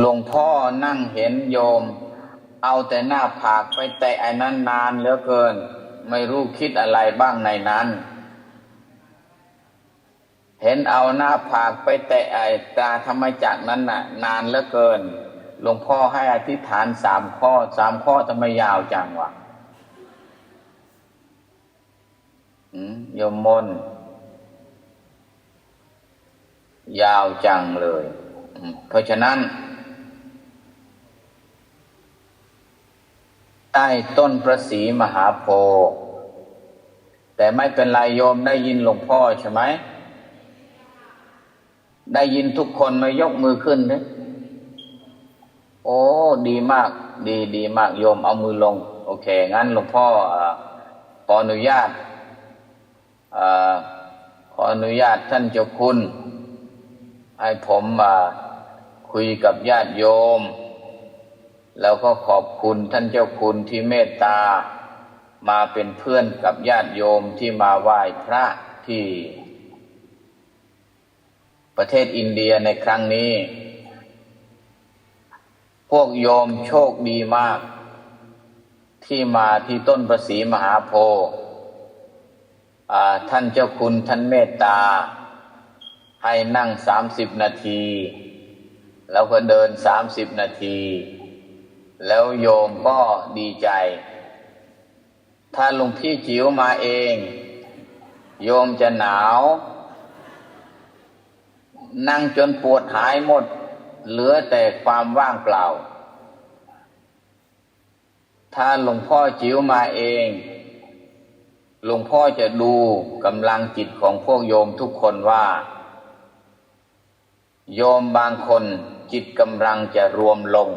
หลวงพ่อนั่งเห็นโยม เอาแต่หน้าผากไปแตะไอ้นั้นนานเหลือเกิน ไม่รู้คิดอะไรบ้างในนั้น เห็นเอาหน้าผากไปแตะไอ้ตาธรรมจักนั้นน่ะ นานเหลือเกิน หลวงพ่อให้อธิษฐานสามข้อสามข้อทำไมยาวจังวะโยมมน ยาวจังเลย เพราะฉะนั้น ใต้ต้นพระศรีมหาโพธิ์แต่ไม่เป็นไรโยมได้ยินหลวงพ่อใช่ไหม ได้ยินทุกคนมายกมือขึ้นนะโอ้ ดีมาก ดีดีมากโยมเอามือลง โอเค งั้นหลวงพ่อขออนุญาตอขออนุญาตท่านเจ้าคุณ ให้ผมมาคุยกับญาติโยม แล้วก็ขอบคุณท่านเจ้าคุณที่เมตตา มาเป็นเพื่อนกับญาติโยมที่มาไหว้พระที่ ประเทศอินเดียในครั้งนี้ พวกโยมโชคดีมาก ที่มาที่ต้นประสีมหาโพธิ์ท่านเจ้าคุณท่านเมตตา ให้นั่งสามสิบนาที แล้วก็เดินสามสิบนาที แล้วโยมก็ดีใจ ถ้าหลวงพี่จิ๋วมาเอง โยมจะหนาว นั่งจนปวดหายหมด เหลือแต่ความว่างเปล่า ถ้าหลวงพ่อจิ๋วมาเอง หลวงพ่อจะดูกำลังจิตของพวกโยมทุกคนว่า โยมบางคนจิตกำลังจะรวมลง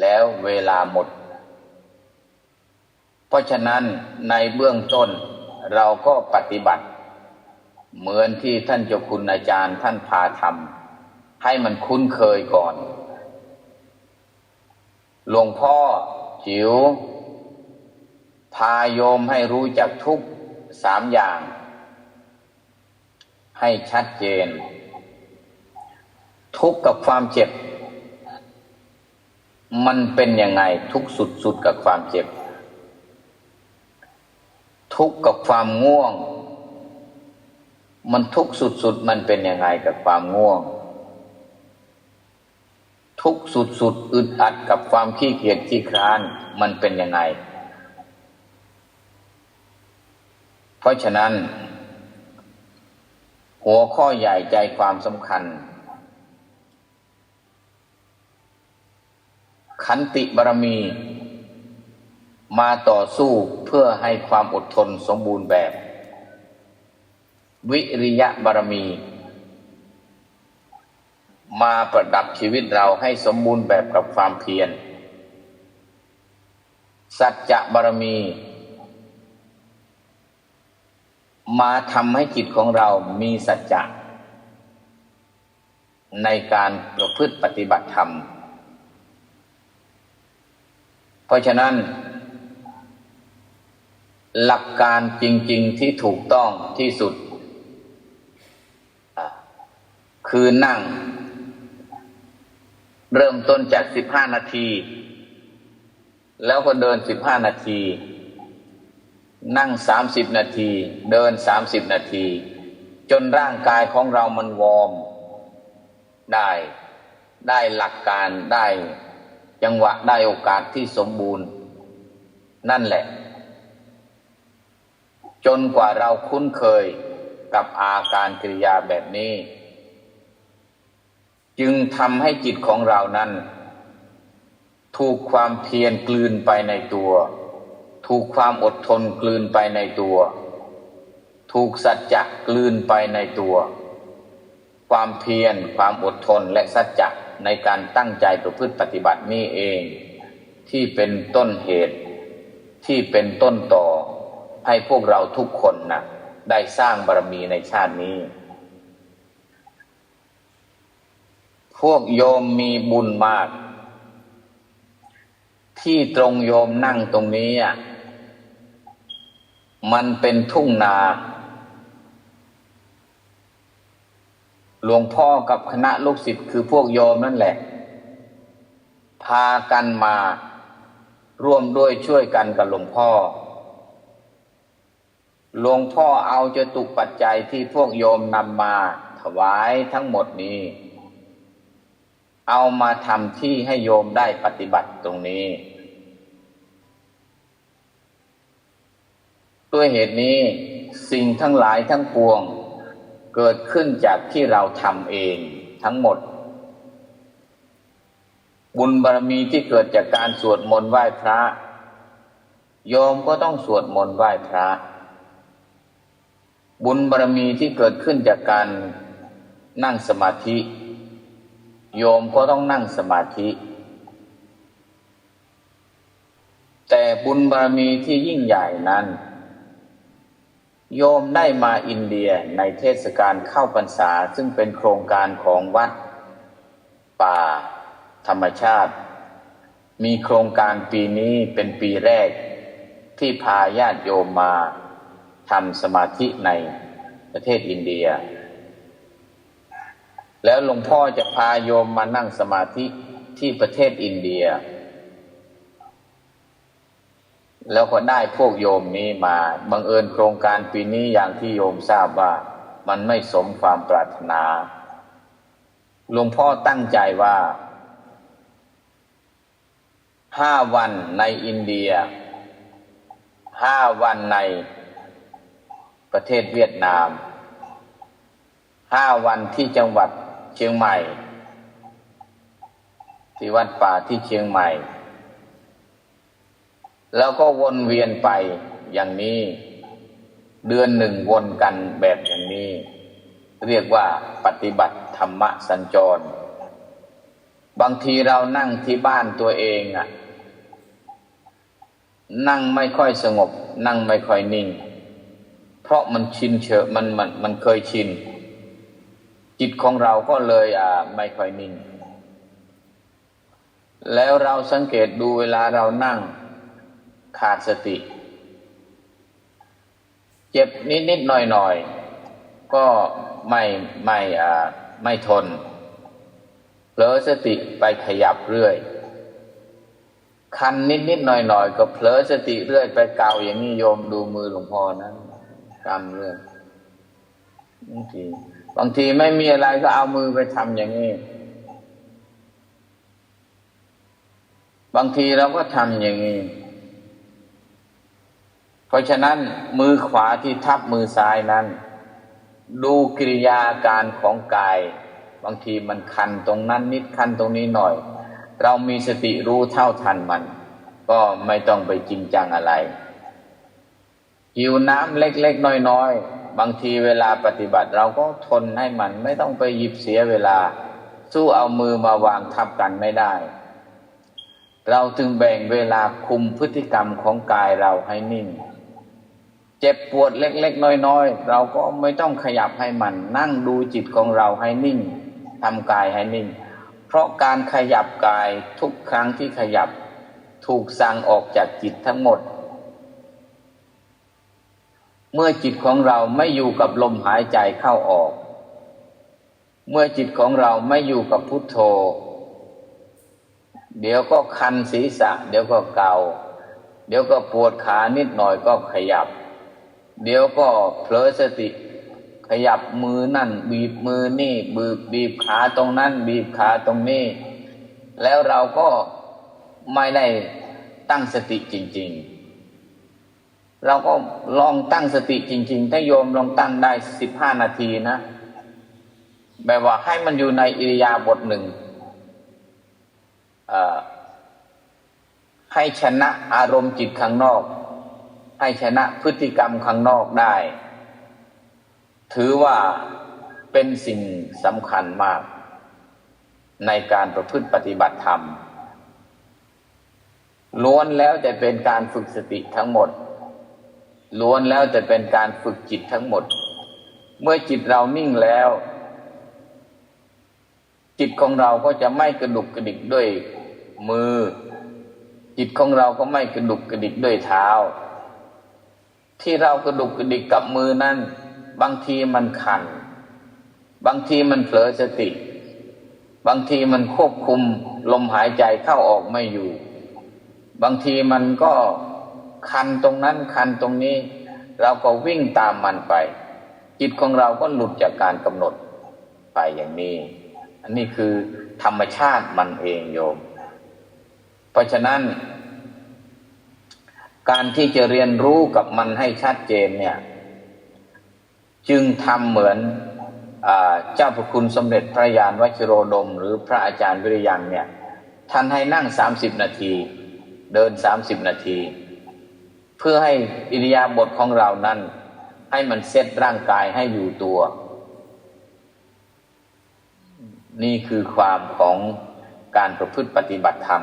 แล้วเวลาหมด เพราะฉะนั้นในเบื้องต้นเราก็ปฏิบัติ เหมือนที่ท่านเจ้าคุณอาจารย์ท่านพาทำให้มันคุ้นเคยก่อน หลวงพ่อจิ๋วพาโยมให้รู้จักทุกสามอย่าง ให้ชัดเจน ทุกข์กับความเจ็บ มันเป็นยังไงทุกข์สุดกับความเจ็บ ทุกกับความง่วง มันทุกข์สุดมันเป็นยังไงกับความง่วง ทุกข์สุดอึดอัดกับความขี้เกียจขี้คร้านมันเป็นยังไง เพราะฉะนั้น หัวข้อใหญ่ใจความสำคัญ ขันติบารมี มาต่อสู้เพื่อให้ความอดทนสมบูรณ์แบบ วิริยะบารมี มาประดับชีวิตเราให้สมบูรณ์แบบกับความเพียร สัจจะบารมี มาทำให้จิตของเรามีสัจจะในการประพฤติปฏิบัติธรรม เพราะฉะนั้น หลักการจริง ๆที่ถูกต้องที่สุด คือนั่ง เริ่มต้นจากสิบห้านาที แล้วก็เดินสิบห้านาที นั่งสามสิบนาที เดินสามสิบนาที จนร่างกายของเรามันวอร์มได้ได้หลักการได้ จังหวะได้โอกาสที่สมบูรณ์ นั่นแหละ จนกว่าเราคุ้นเคยกับอาการกิริยาแบบนี้ จึงทำให้จิตของเรานั้น ถูกความเพียรกลืนไปในตัว ถูกความอดทนกลืนไปในตัว ถูกสัจจะกลืนไปในตัว ความเพียรความอดทนและสัจจะ ในการตั้งใจประพฤติปฏิบัตินี้เอง ที่เป็นต้นเหตุ ที่เป็นต้นต่อให้พวกเราทุกคนนะได้สร้างบารมีในชาตินี้ พวกโยมมีบุญมาก ที่ตรงโยมนั่งตรงนี้มันเป็นทุ่งนา หลวงพ่อกับคณะลูกศิษย์คือพวกโยมนั่นแหละ พากันมาร่วมด้วยช่วยกันกับหลวงพ่อ หลวงพ่อเอาจตุปัจจัยที่พวกโยมนำมาถวายทั้งหมดนี้ เอามาทำที่ให้โยมได้ปฏิบัติตรงนี้ ด้วยเหตุนี้สิ่งทั้งหลายทั้งปวง เกิดขึ้นจากที่เราทำเองทั้งหมด บุญบารมีที่เกิดจากการสวดมนต์ไหว้พระ โยมก็ต้องสวดมนต์ไหว้พระ บุญบารมีที่เกิดขึ้นจากการนั่งสมาธิ โยมก็ต้องนั่งสมาธิ แต่บุญบารมีที่ยิ่งใหญ่นั้น โยมได้มาอินเดียในเทศกาลเข้าพรรษาซึ่งเป็นโครงการของวัดป่าธรรมชาติ มีโครงการปีนี้เป็นปีแรก ที่พาญาติโยมมาทำสมาธิในประเทศอินเดีย แล้วหลวงพ่อจะพาโยมมานั่งสมาธิที่ประเทศอินเดีย แล้วก็ได้พวกโยมนี้มาบังเอิญโครงการปีนี้อย่างที่โยมทราบว่ามันไม่สมความปรารถนาหลวงพ่อตั้งใจว่าห้าวันในอินเดียห้าวันในประเทศเวียดนามห้าวันที่จังหวัดเชียงใหม่ ที่วัดป่าที่เชียงใหม่ แล้วก็วนเวียนไปอย่างนี้ เดือนหนึ่งวนกันแบบอย่างนี้ เรียกว่าปฏิบัติธรรมสัญจร บางทีเรานั่งที่บ้านตัวเองอะนั่งไม่ค่อยสงบ นั่งไม่ค่อยนิ่ง เพราะมันชินเฉอมันมันมันเคยชิน จิตของเราก็เลยอ่าไม่ค่อยนิ่ง แล้วเราสังเกตดูเวลาเรานั่ง ขาดสติ เจ็บนิดนิดหน่อยหน่อยก็ไม่ไม่อ่าไม่ทนเผลอสติไปขยับเรื่อย คันนิดนิดหน่อยหน่อยก็เผลอสติเรื่อยไปเกาอย่างนี้โยมดูมือหลวงพ่อนั้นกำเรื่อยบางทีบางทีไม่มีอะไรก็เอามือไปทำอย่างนี้ บางทีเราก็ทำอย่างนี้ เพราะฉะนั้นมือขวาที่ทับมือซ้ายนั้น ดูกิริยาการของกาย บางทีมันคันตรงนั้นนิดคันตรงนี้หน่อย เรามีสติรู้เท่าทันมัน ก็ไม่ต้องไปจริงจังอะไรหิวน้ำเล็กๆน้อยๆ บางทีเวลาปฏิบัติเราก็ทนให้มันไม่ต้องไปหยิบเสียเวลา สู้เอามือมาวางทับกันไม่ได้ เราจึงแบ่งเวลาคุมพฤติกรรมของกายเราให้นิ่ง จ็บปวดเล็กๆ น้อยๆ เราก็ไม่ต้องขยับให้มัน นั่งดูจิตของเราให้นิ่งทำกายให้นิ่ง เพราะการขยับกายทุกครั้งที่ขยับถูกสั่งออกจากจิตทั้งหมด เมื่อจิตของเราไม่อยู่กับลมหายใจเข้าออก เมื่อจิตของเราไม่อยู่กับพุทโธ เดี๋ยวก็คันศีรษะ เดี๋ยวก็เกา เดี๋ยวก็ปวดขานิดหน่อยก็ขยับ เดี๋ยวก็เผลอสติ ขยับมือนั่น บีบมือนี่บีบบีบขาตรงนั้น บีบขาตรงนี้ แล้วเราก็ไม่ได้ตั้งสติจริง ๆ เราก็ลองตั้งสติจริง ๆ ถ้าโยมลองตั้งได้สิบห้านาทีนะแบบว่าให้มันอยู่ในอิริยาบถหนึ่งให้ชนะอารมณ์จิตข้างนอก ให้ชนะพฤติกรรมข้างนอกได้ ถือว่าเป็นสิ่งสำคัญมาก ในการประพฤติปฏิบัติธรรม ล้วนแล้วแต่เป็นการฝึกสติทั้งหมด ล้วนแล้วแต่เป็นการฝึกจิตทั้งหมด เมื่อจิตเรานิ่งแล้ว จิตของเราก็จะไม่กระดุกกระดิกด้วยมือ จิตของเราก็ไม่กระดุกกระดิกด้วยเท้า ที่เรากระดุกกระดิกกับมือนั้นบางทีมันคัน บางทีมันเผลอสติ บางทีมันควบคุมลมหายใจเข้าออกไม่อยู่ บางทีมันก็คันตรงนั้นคันตรงนี้ เราก็วิ่งตามมันไป จิตของเราก็หลุดจากการกำหนดไปอย่างนี้ อันนี้คือธรรมชาติมันเองโยม เพราะฉะนั้น การที่จะเรียนรู้กับมันให้ชัดเจนเนี่ย จึงทำเหมือนเจ้าพระคุณสมเด็จพระยานวชิโรดม หรือพระอาจารย์วิริยังเนี่ยท่านให้นั่งสามสิบนาที เดินสามสิบนาที เพื่อให้อิริยาบถของเรานั้น ให้มันเซตร่างกายให้อยู่ตัว นี่คือความของการประพฤติปฏิบัติธรรม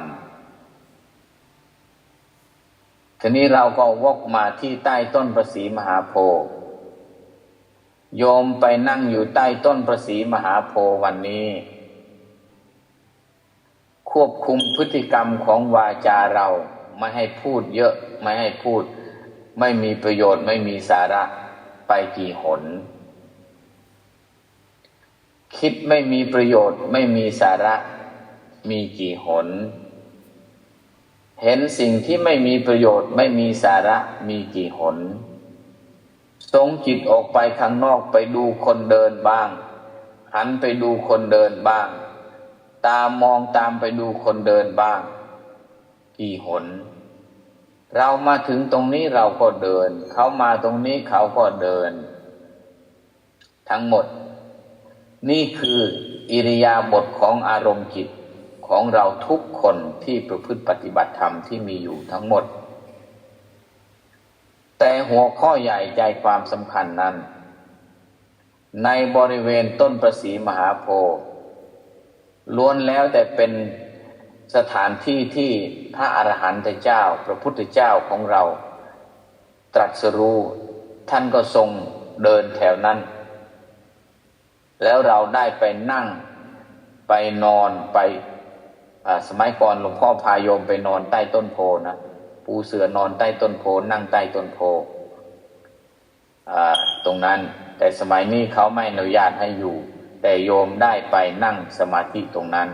ทีนี้เราก็วกมาที่ใต้ต้นประสีมหาโพธิ์โยมไปนั่งอยู่ใต้ต้นประสีมหาโพธิ์วันนี้ ควบคุมพฤติกรรมของวาจาเราไม่ให้พูดเยอะไม่ให้พูด ไม่มีประโยชน์ไม่มีสาระไปกี่หน คิดไม่มีประโยชน์ไม่มีสาระ มีกี่หน เห็นสิ่งที่ไม่มีประโยชน์ไม่มีสาระมีกี่หนทรงจิตออกไปข้างนอกไปดูคนเดินบ้าง หันไปดูคนเดินบ้าง ตามองตามไปดูคนเดินบ้าง กี่หน เรามาถึงตรงนี้เราก็เดิน เขามาตรงนี้เขาก็เดิน ทั้งหมด นี่คืออิริยาบถของอารมณ์จิต ของเราทุกคนที่ประพฤติปฏิบัติธรรมที่มีอยู่ทั้งหมด แต่หัวข้อใหญ่ใจความสำคัญนั้น ในบริเวณต้นประสีมหาโพธิ์ล้วนแล้วแต่เป็นสถานที่ที่พระอรหันตเจ้า พระพุทธเจ้าของเรา ตรัสรู้ท่านก็ทรงเดินแถวนั้น แล้วเราได้ไปนั่งไปนอนไป สมัยก่อนหลวงพ่อพาโยมไปนอนใต้ต้นโพนะปูเสือนอนใต้ต้นโพนั่งใต้ต้นโพตรงนั้น แต่สมัยนี้เขาไม่อนุญาตให้อยู่ แต่โยมได้ไปนั่งสมาธิตรงนั้น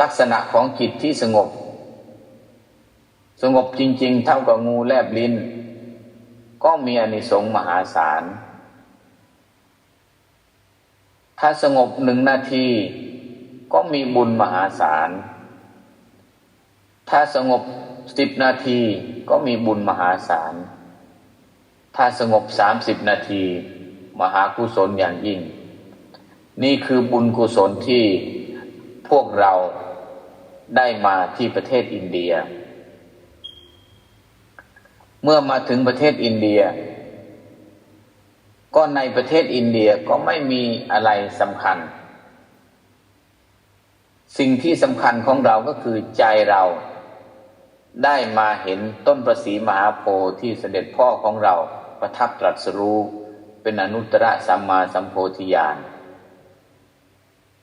ลักษณะของจิตที่สงบ สงบจริง ๆ เท่ากับงูแลบลิ้น ก็มีอนิสงส์มหาศาล ถ้าสงบหนึ่งนาที ก็มีบุญมหาศาล ถ้าสงบสิบนาทีก็มีบุญมหาศาล ถ้าสงบสามสิบนาที มหากุศลอย่างยิ่ง นี่คือบุญกุศลที่พวกเราได้มาที่ประเทศอินเดีย เมื่อมาถึงประเทศอินเดีย ก็ในประเทศอินเดียก็ไม่มีอะไรสำคัญ สิ่งที่สำคัญของเราก็คือใจเราได้มาเห็นต้นประสีมหาโพธิ์ที่เสด็จพ่อของเราประทับตรัสรู้เป็นอนุตตรสัมมาสัมโพธิญาณ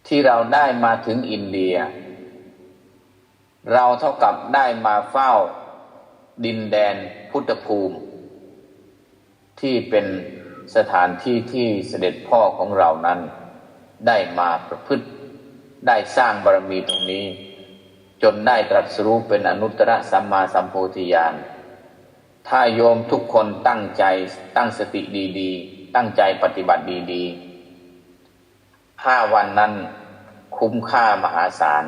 ที่เราได้มาถึงอินเดีย เราเท่ากับได้มาเฝ้าดินแดนพุทธภูมิ ที่เป็นสถานที่ที่เสด็จพ่อของเรานั้น ได้มาประพฤติ ได้สร้างบารมีตรงนี้ จนได้ตรัสรู้เป็นอนุตตรสัมมาสัมโพธิญาณถ้าโยมทุกคนตั้งใจตั้งสติดีๆ ตั้งใจปฏิบัติดีๆห้าวันนั้นคุ้มค่ามหาศาล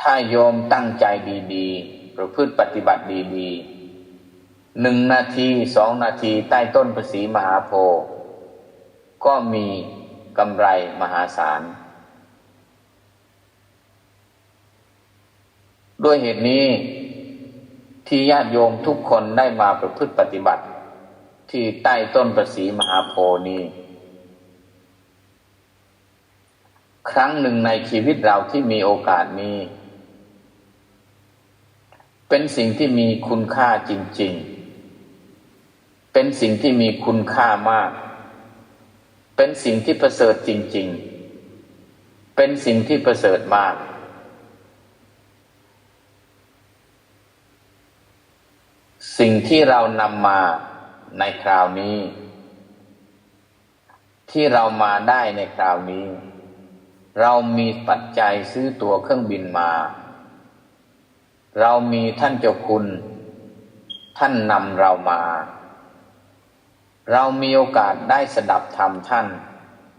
ถ้าโยมตั้งใจดีๆ ประพฤติปฏิบัติดีๆหนึ่งนาทีสองนาทีใต้ต้นประสีมหาโพก็มี กำไรมหาศาล ด้วยเหตุนี้ที่ญาติโยมทุกคนได้มาประพฤติปฏิบัติ ที่ใต้ต้นประสีมหาโพนี้ครั้งหนึ่งในชีวิตเราที่มีโอกาสนี้ เป็นสิ่งที่มีคุณค่าจริง ๆ เป็นสิ่งที่มีคุณค่ามาก เป็นสิ่งที่ประเสริฐจริง ๆ เป็นสิ่งที่ประเสริฐมาก สิ่งที่เรานำมาในคราวนี้ ที่เรามาได้ในคราวนี้ เรามีปัจจัยซื้อตั๋วเครื่องบินมา เรามีท่านเจ้าคุณ ท่านนำเรามา เรามีโอกาสได้สดับธรรมท่าน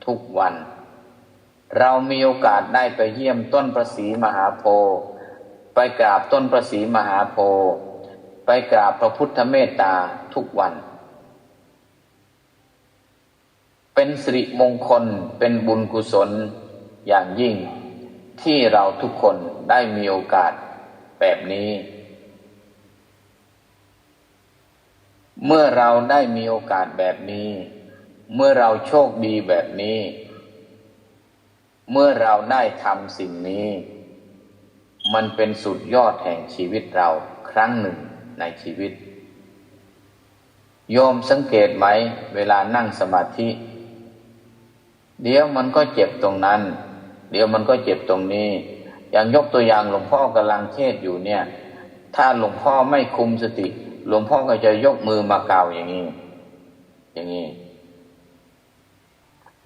ทุกวัน เรามีโอกาสได้ไปเยี่ยมต้นประสีมหาโพธิ์ไปกราบต้นประสีมหาโพธิ์ไปกราบพระพุทธเมตตาทุกวัน เป็นสิริมงคลเป็นบุญกุศลอย่างยิ่งที่เราทุกคนได้มีโอกาสแบบนี้ เมื่อเราได้มีโอกาสแบบนี้ เมื่อเราโชคดีแบบนี้ เมื่อเราได้ทำสิ่งนี้ มันเป็นสุดยอดแห่งชีวิตเราครั้งหนึ่งในชีวิต โยมสังเกตไหม เวลานั่งสมาธิ เดี๋ยวมันก็เจ็บตรงนั้น เดี๋ยวมันก็เจ็บตรงนี้ อย่างยกตัวอย่างหลวงพ่อกำลังเทศอยู่เนี่ย ถ้าหลวงพ่อไม่คุมสติ หลวงพ่อก็จะยกมือมาเกาอย่างนี้ อย่างนี้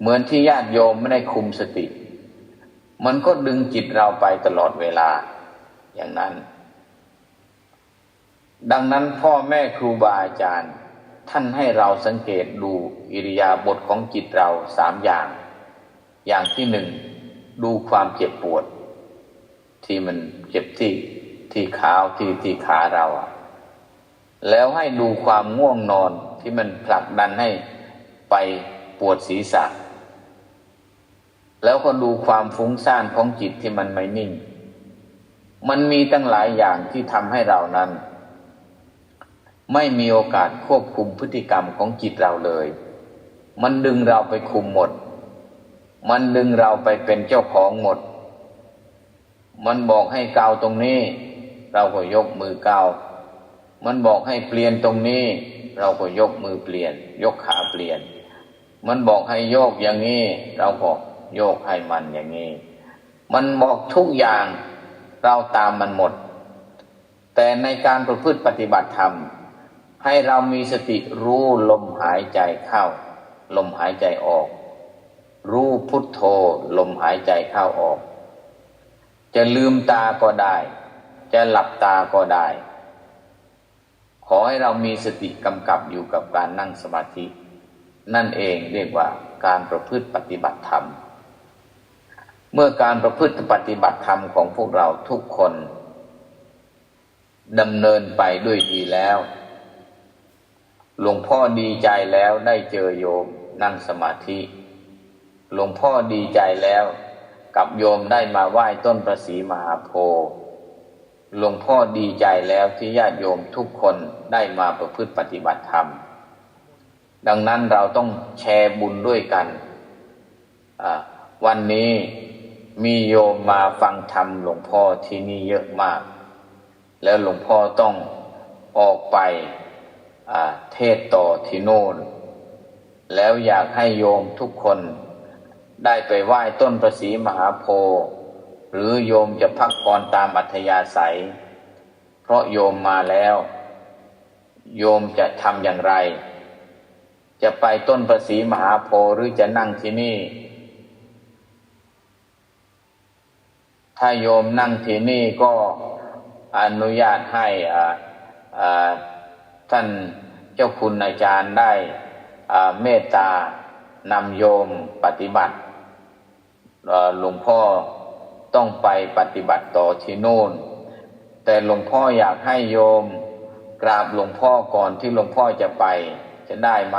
เหมือนที่ญาติโยมไม่ได้คุมสติ มันก็ดึงจิตเราไปตลอดเวลา อย่างนั้น ดังนั้นพ่อแม่ครูบาอาจารย์ ท่านให้เราสังเกตดูอิริยาบถของจิตเราสามอย่าง อย่างที่หนึ่งดูความเจ็บปวด ที่มันเจ็บที่ที่ขาที่ที่ขาเราอะ แล้วให้ดูความง่วงนอนที่มันผลักดันให้ไปปวดศีรษะ แล้วก็ดูความฟุ้งซ่านของจิตที่มันไม่นิ่ง มันมีตั้งหลายอย่างที่ทำให้เรานั้น ไม่มีโอกาสควบคุมพฤติกรรมของจิตเราเลย มันดึงเราไปคุมหมด มันดึงเราไปเป็นเจ้าของหมด มันบอกให้เกาตรงนี้ เราก็ยกมือเกา มันบอกให้เปลี่ยนตรงนี้ เราก็ยกมือเปลี่ยน ยกขาเปลี่ยน มันบอกให้โยกอย่างนี้ เราก็โยกให้มันอย่างนี้ มันบอกทุกอย่างเราตามมันหมด แต่ในการประพฤติปฏิบัติธรรม ให้เรามีสติรู้ลมหายใจเข้า ลมหายใจออก รู้พุทโธลมหายใจเข้าออก จะลืมตาก็ได้ จะหลับตาก็ได้ ขอให้เรามีสติกำกับอยู่กับการนั่งสมาธิ นั่นเองเรียกว่าการประพฤติปฏิบัติธรรม เมื่อการประพฤติปฏิบัติธรรมของพวกเราทุกคนดำเนินไปด้วยดีแล้ว หลวงพ่อดีใจแล้วได้เจอโยมนั่งสมาธิ หลวงพ่อดีใจแล้ว กับโยมได้มาไหว้ต้นประสีมหาโพธิ์ หลวงพ่อดีใจแล้วที่ญาติโยมทุกคนได้มาประพฤติปฏิบัติธรรม ดังนั้นเราต้องแชร์บุญด้วยกันวันนี้มีโยมมาฟังธรรมหลวงพ่อที่นี่เยอะมาก แล้วหลวงพ่อต้องออกไปเทศต่อที่โน่น แล้วอยากให้โยมทุกคนได้ไปไหว้ต้นประสีมหาโพธิ์ หรือโยมจะพักผ่อนตามอัธยาศัย เพราะโยมมาแล้ว โยมจะทำอย่างไร จะไปต้นประสีมหาโพหรือจะนั่งที่นี่ ถ้าโยมนั่งที่นี่ก็อนุญาตให้ท่านเจ้าคุณอาจารย์ได้เมตตานำโยมปฏิบัติหลวงพ่อ ต้องไปปฏิบัติต่อที่โน่น แต่หลวงพ่ออยากให้โยม กราบหลวงพ่อก่อนที่หลวงพ่อจะไป จะได้ไหม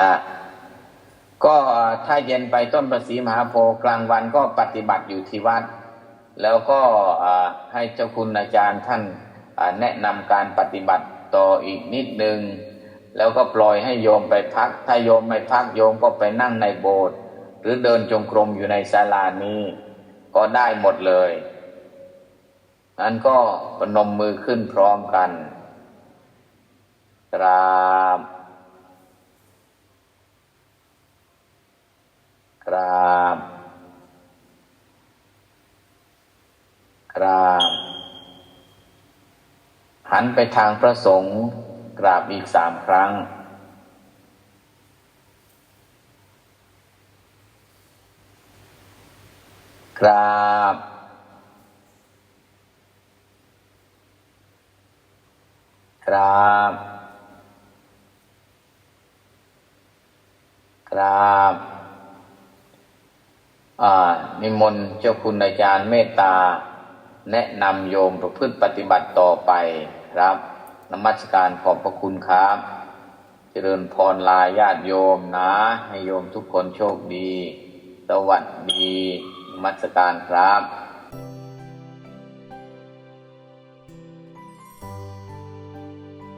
อะก็ถ้าเย็นไปต้นประสีมหาโพธิ์กลางวันก็ปฏิบัติอยู่ที่วัด แล้วก็ให้เจ้าคุณอาจารย์ท่านแนะนำการปฏิบัติต่ออีกนิดนึง แล้วก็ปล่อยให้โยมไปพัก ถ้าโยมไม่พักโยมก็ไปนั่งในโบสถ์หรือเดินจงกรมอยู่ในศาลานี้ ก็ได้หมดเลยนั้นก็ปนมมือขึ้นพร้อมกันกราบกราบกราบหันไปทางพระสงฆ์ กราบอีกสามครั้ง กราบ กราบ กราบอ่านิมนต์เจ้าคุณอาจารย์เมตตา แนะนำโยมประพฤติปฏิบัติต่อไปครับ นมัสการขอบพระคุณครับ เจริญพรลายญาติโยมนะ ให้โยมทุกคนโชคดี สวัสดีนมัสการครับ